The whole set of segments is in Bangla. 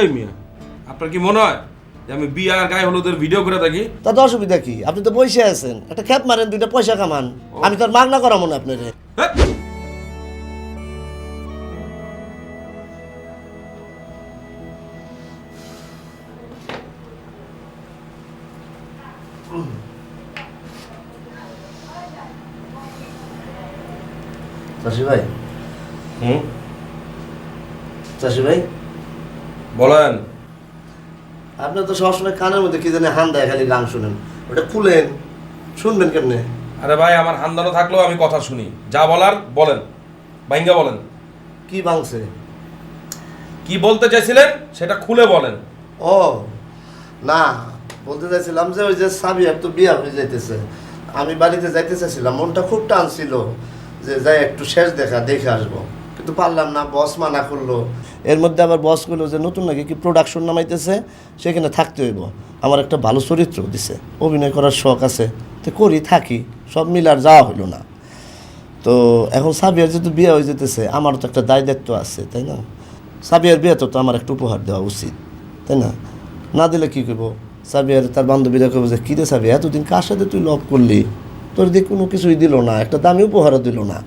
এই মিয়া আপনার কি মনে হয় যে আমি বিয়ে আর গায়ে হলুদের ভিডিও করে থাকি? তাতে অসুবিধা কি? আপনি তো বসে আছেন। একটা খ্যাপ মারেন দুইটা পয়সা কামান। আমি তো আর মাগনা করাবো না আপনারে। হ্যাঁ? চাষি ভাই? হুম? চাষি ভাই? বলেন। আপনি তো সবসময় কানের মধ্যে কি জানি হান দেয় খালি গান শুনেন। ওটা খুলেন শুনবেন কেমনে? আরে ভাই আমার হান্দানো থাকলেও আমি কথা শুনি। যা বলার বলেন। বাইঙ্গা বলেন। কি বাংছে? কি বলতে চাইছিলেন সেটা খুলে বলেন। ও না বলতে চাইছিলাম যে ওই যে সাবিয়ার তো বিয়া হয়ে যাইতেছে। আমি বাড়িতে যাইতে চাইছিলাম মনটা খুব টানছিল যে যাই একটু শেষ দেখা দেখে আসব। কিন্তু পারলাম না বস মানা করল। এর মধ্যে আবার বস করল যে, নতুন নাকি কি প্রোডাকশন নামাইতেছে? সেখানে থাকতে হইব। আমার একটা ভালো চরিত্র দিছে, অভিনয় করার শখ আছে। তো করি, থাকি, সব মিলার যাওয়া হইল না। তো এখন সাবিয়ার যেহেতু বিয়ে হয়ে যেতেছে, আমারও তো একটা দায় দায়িত্ব আছে, তাই না? সাবিয়ার বিয়ে তো আমার একটা উপহার দেওয়া উচিত, তাই না? না দিলে কী করব সাবিয়ার, তার বান্ধবীরা কেবো যে, কী রে সাবিয়া, এতদিন কার সাথে তুই লভ করলি? তোর দিয়ে কোনো কিছুই দিল না, একটা দামি উপহারও দিল না।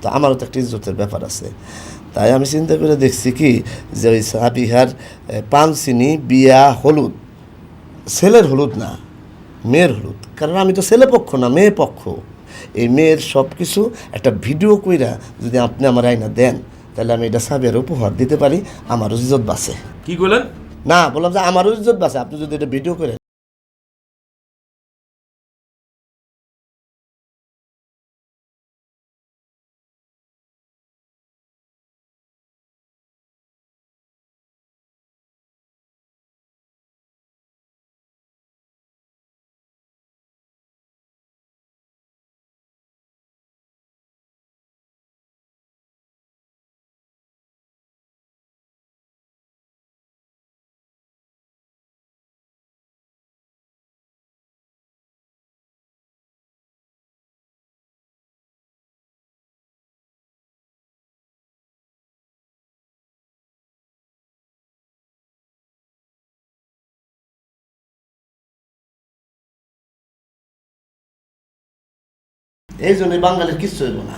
তো আমারও তো একটা ইজ্জতের ব্যাপার আছে। তাই আমি চিন্তা করে দেখছি কি যে ওই সাবিহার পান চিনি বিয়া হলুদ ছেলের হলুদ না মেয়ের হলুদ। কারণ আমি তো ছেলে পক্ষ না মেয়ে পক্ষ। এই মেয়ের সব কিছু একটা ভিডিও কইরা যদি আপনি আমার আইনা দেন তাহলে আমি এটা সাবের উপহার দিতে পারি আমারও ইজ্জত বাঁচে। কি কইলেন? না বললাম যে আমারও ইজ্জত বাঁচে। আপনি যদি এটা ভিডিও করেন এই জন্যই বাঙালির কিচ্ছু হইব না।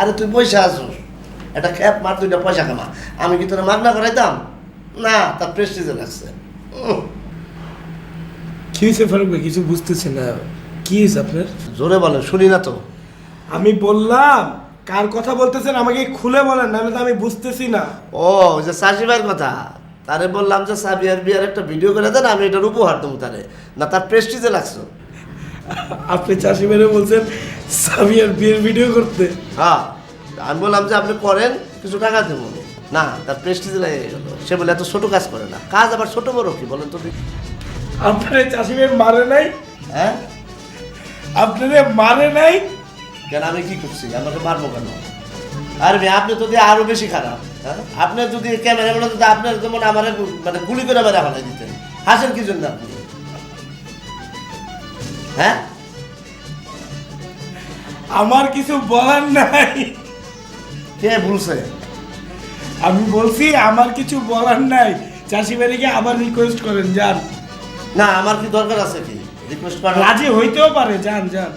আরে তুই পয়সা আসুস একটা খ্যাপ মার দুইটা পয়সা কামা আমি কি তোরা মাগনা করাইতাম? না তার প্রেস্টিজে লাগছে কি হয়েছে ফারুক ভাই? কিছু বুঝতেছি না। কি হয়েছে আপনার? জোরে বলেন শুনি না তো। আমি বললাম কার কথা বলতেছেন আমাকে খুলে বলেন নাহলে তো আমি বুঝতেছি না। ও যে ভাইয়ের কথা। তারে বললাম যে সাবিয়ার বিয়ার একটা ভিডিও করে দেন আমি এটার উপহার দেবো তারে। না তার প্রেস্টিজে লাগছে আপনি চাষি মেরে বলছেন সাবিয়ার বিয়ের ভিডিও করতে। হ্যাঁ আমি বললাম যে আপনি করেন কিছু টাকা দেবো। না তার প্রেস্টিজ লেগে গেল সে বলে এত ছোট কাজ করে না। কাজ আবার ছোট বড় কি বলেন তো দেখি? আপনার চাষি মেয়ে মারে নাই? হ্যাঁ? আপনার মারে নাই? কেন আমি কি করছি? আমাকে মারবো কেন? আর ভাই আপনি তো দিয়ে আরও বেশি খারাপ হ্যাঁ? আপনি যদি ক্যামেরা বলে যদি আপনার যেমন আমার মানে গুলি করে মেরে ফেলাই দিতেন। হাসেন কি জন্য আপনি? হ্যাঁ? আমার কিছু বলার নাই। কে বলছে? আমি বলছি আমার কিছু বলার নাই। চাষি বাড়িকে আবার রিকোয়েস্ট করেন যান। না আমার কি দরকার আছে কি? রিকোয়েস্ট রাজি হইতেও পারে যান যান।